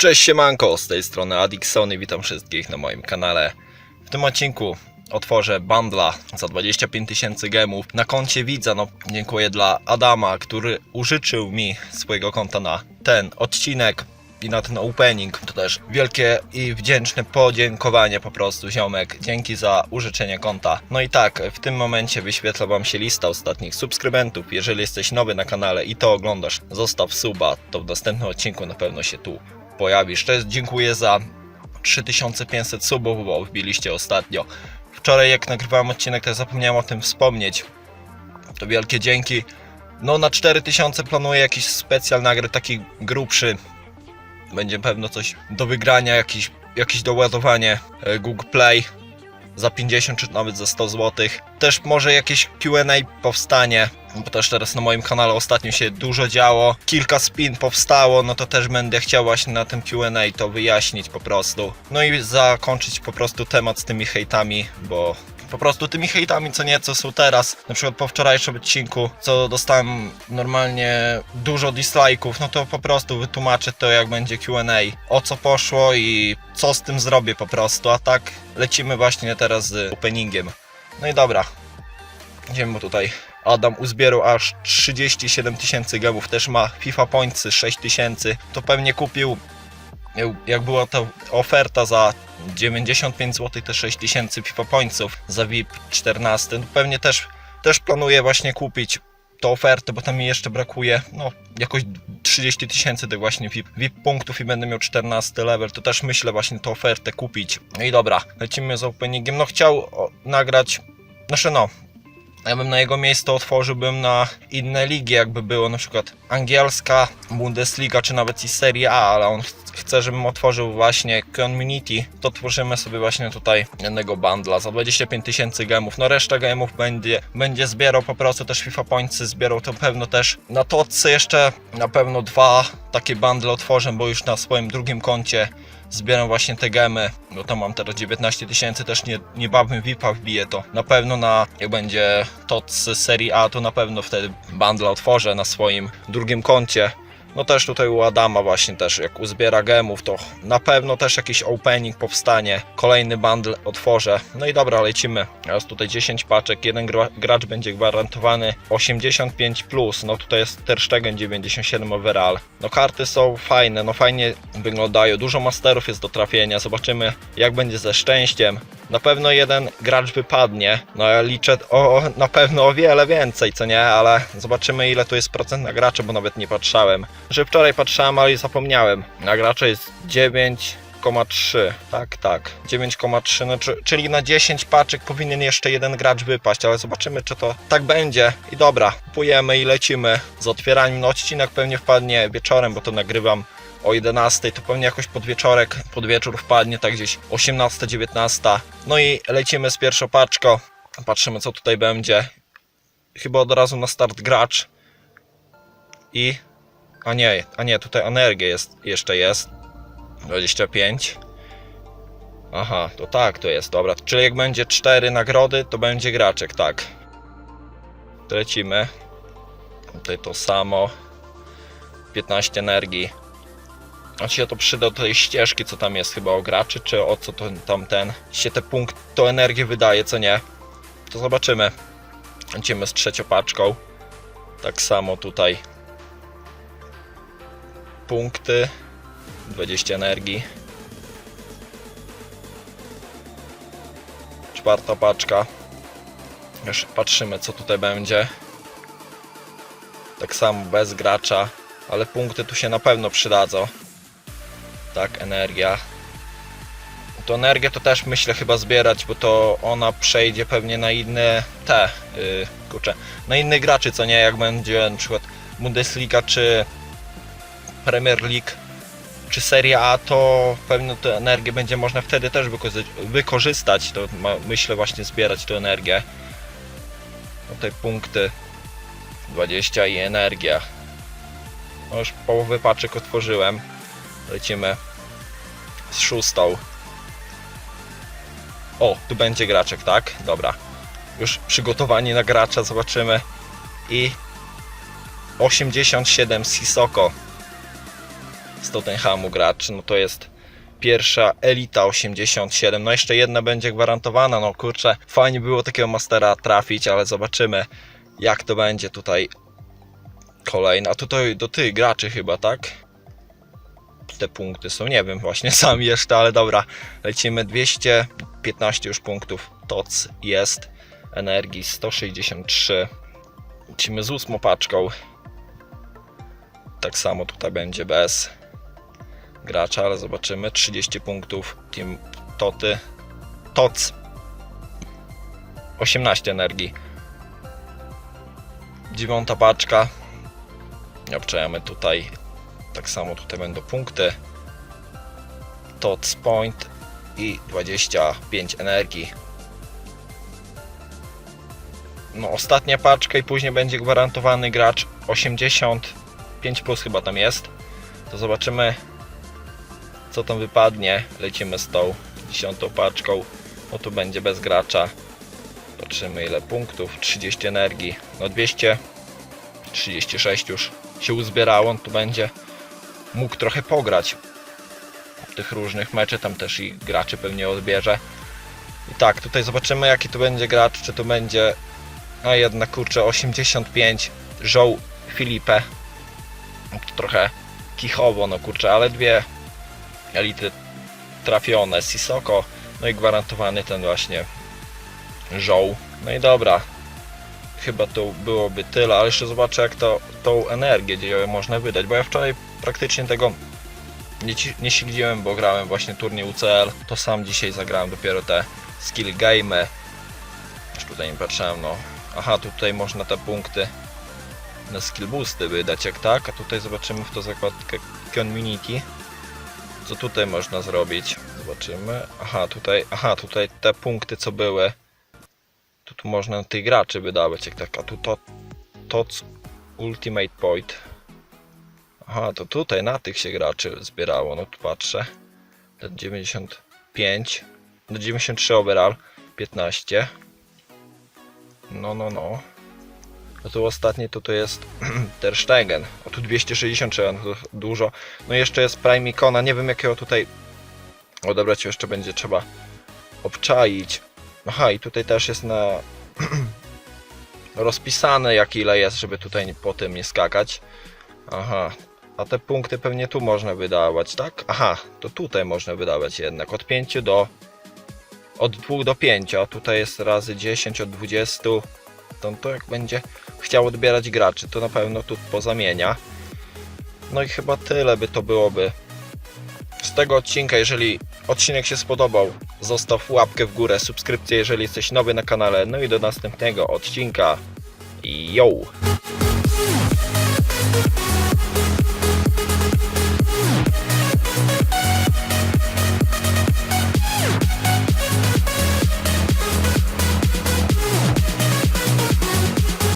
Cześć siemanko, z tej strony Adixony, witam wszystkich na moim kanale. W tym odcinku otworzę bundla za 25 tysięcy gemów na koncie widza. No, dziękuję dla Adama, który użyczył mi swojego konta na ten odcinek i na ten opening. To też wielkie i wdzięczne podziękowanie po prostu ziomek. Dzięki za użyczenie konta. No i tak, w tym momencie wyświetla Wam się lista ostatnich subskrybentów. Jeżeli jesteś nowy na kanale i to oglądasz, zostaw suba, to w następnym odcinku na pewno się tu pojawisz. Też dziękuję za 3500 subów, bo wbiliście ostatnio. Wczoraj jak nagrywałem odcinek, to zapomniałem o tym wspomnieć. To wielkie dzięki. No na 4000 planuję jakiś specjal nagry, taki grubszy. Będzie pewno coś do wygrania, jakiś, jakiś doładowanie e, Google Play za 50 czy nawet za 100 zł. Też może jakieś Q&A powstanie, bo też teraz na moim kanale ostatnio się dużo działo. Kilka spin powstało, no to też będę chciał właśnie na tym Q&A to wyjaśnić po prostu. No i zakończyć po prostu temat z tymi hejtami, bo po prostu tymi hejtami, co nieco są teraz, na przykład po wczorajszym odcinku, co dostałem normalnie dużo dislike'ów, no to po prostu wytłumaczę to jak będzie Q&A, o co poszło i co z tym zrobię po prostu, a tak lecimy właśnie teraz z openingiem. No i dobra, idziemy tutaj. Adam uzbierał aż 37 tysięcy gemów, też ma FIFA Pointsy 6 tysięcy, to pewnie kupił jak- była ta oferta za 95 zł te 6000 FIFA Pointsów za VIP 14, no pewnie też, też planuję właśnie kupić tę ofertę, bo tam mi jeszcze brakuje no jakoś 30 tysięcy tych właśnie VIP, VIP punktów i będę miał 14 level, to też myślę właśnie tę ofertę kupić. No i dobra, lecimy z openingiem, no chciał o, nagrać, znaczy no, ja bym na jego miejsce otworzyłbym na inne ligi, jakby było na przykład angielska Bundesliga, czy nawet i Serie A, ale on ch- chce, żebym otworzył właśnie Community, to tworzymy sobie właśnie tutaj jednego bundla za 25 tysięcy gemów. No reszta gemów będzie, będzie zbierał po prostu też FIFA Pointsy, zbierał to pewno też na Totce jeszcze na pewno dwa takie bundle otworzę, bo już na swoim drugim koncie zbieram właśnie te gemy, no to mam teraz 19 tysięcy, też nie, niebawem VIP-a wbiję to. Na pewno na, jak będzie TOC z serii A, to na pewno wtedy bundle otworzę na swoim drugim koncie. No też tutaj u Adama właśnie też, jak uzbiera gemów, to na pewno też jakiś opening powstanie. Kolejny bundle otworzę. No i dobra, lecimy. Teraz tutaj 10 paczek, jeden gra, gracz będzie gwarantowany 85+, plus. no tutaj jest Ter Stegen 97 overall. No karty są fajne, no fajnie wyglądają, dużo masterów jest do trafienia, zobaczymy jak będzie ze szczęściem. Na pewno jeden gracz wypadnie, no ja liczę o, na pewno o wiele więcej, co nie, ale zobaczymy ile tu jest procent na gracze, bo nawet nie patrzałem. Że wczoraj patrzałem, ale zapomniałem. Na gracze jest 9,3. Tak, tak. 9,3, no, czy- czyli na 10 paczek powinien jeszcze jeden gracz wypaść, ale zobaczymy, czy to tak będzie. I dobra, kupujemy i lecimy z otwieraniem. No, odcinek pewnie wpadnie wieczorem, bo to nagrywam o 11, to pewnie jakoś pod wieczorek, pod wieczór wpadnie, tak gdzieś 18, 19. No i lecimy z pierwszą paczką. Patrzymy, co tutaj będzie. Chyba od razu na start gracz. I. A nie, a nie, tutaj energia jest, jeszcze jest. 25. Aha, to tak to jest, dobra. Czyli jak będzie 4 nagrody, to będzie graczek, tak. Lecimy. Tutaj to samo. 15 energii. Ci się to przyda do tej ścieżki, co tam jest chyba o graczy, czy o co to tam ten się te punkt, to energię wydaje, co nie. To zobaczymy. Lecimy z trzecią paczką. Tak samo tutaj. Punkty. 20 energii. Czwarta paczka. Już patrzymy co tutaj będzie. Tak samo bez gracza, ale punkty tu się na pewno przydadzą. Tak, energia. To energię to też myślę chyba zbierać, bo to ona przejdzie pewnie na inne te, yy, kurczę, na innych graczy, co nie, jak będzie na przykład Bundesliga czy Premier League czy Serie A, to pewno tę energię będzie można wtedy też wykorzy- wykorzystać, to ma, myślę właśnie zbierać tę energię. Tutaj punkty 20 i energia. No już połowę paczek otworzyłem. Lecimy z szóstą. O, tu będzie graczek, tak? Dobra. Już przygotowani na gracza, zobaczymy. I 87 Sisoko. z Tottenhamu gracz, no to jest pierwsza Elita 87, no jeszcze jedna będzie gwarantowana, no kurczę, fajnie było takiego Mastera trafić, ale zobaczymy jak to będzie tutaj kolejna, a tutaj do tych graczy chyba, tak? Te punkty są, nie wiem właśnie sam jeszcze, ale dobra, lecimy 215 już punktów, TOC jest, energii 163, lecimy z ósmą paczką, tak samo tutaj będzie bez gracza, ale zobaczymy. 30 punktów Team Toty. Toc. 18 energii. Dziewiąta paczka. Obczajamy tutaj. Tak samo tutaj będą punkty. Tots Point i 25 energii. No, ostatnia paczka i później będzie gwarantowany gracz 85 plus chyba tam jest. To zobaczymy co tam wypadnie. Lecimy z tą dziesiątą paczką. No tu będzie bez gracza. Patrzymy ile punktów. 30 energii. No 236 już się uzbierało. On tu będzie mógł trochę pograć tych różnych meczy. Tam też i graczy pewnie odbierze. I tak, tutaj zobaczymy jaki tu będzie gracz. Czy tu będzie a jednak kurczę 85 Żoł Filipe. Trochę kichowo, no kurczę, ale dwie elity trafione, Sisoko, no i gwarantowany ten właśnie żoł. No i dobra, chyba to byłoby tyle, ale jeszcze zobaczę jak to, tą energię gdzie można wydać, bo ja wczoraj praktycznie tego nie, nie bo grałem właśnie turniej UCL, to sam dzisiaj zagrałem dopiero te skill game. Już tutaj nie patrzyłem, no. Aha, tutaj można te punkty na skill boosty wydać, jak tak, a tutaj zobaczymy w to zakładkę community co tutaj można zrobić? Zobaczymy. Aha, tutaj, aha, tutaj te punkty co były. To tu można na tych graczy wydawać, jak tak. A tu to, to Ultimate Point. Aha, to tutaj na tych się graczy zbierało. No tu patrzę. Ten 95. Do 93 overall. 15. No, no, no. A tu ostatni to to jest Ter Stegen. O tu 263, no to dużo. No jeszcze jest Prime Icona, nie wiem jakiego tutaj odebrać jeszcze będzie trzeba obczaić. Aha i tutaj też jest na rozpisane jak ile jest, żeby tutaj po tym nie skakać. Aha, a te punkty pewnie tu można wydawać, tak? Aha, to tutaj można wydawać jednak od 5 do od 2 do 5, a tutaj jest razy 10 od 20. To, to jak będzie chciał odbierać graczy, to na pewno tu pozamienia. No i chyba tyle by to byłoby z tego odcinka. Jeżeli odcinek się spodobał, zostaw łapkę w górę, subskrypcję, jeżeli jesteś nowy na kanale. No i do następnego odcinka. Yo!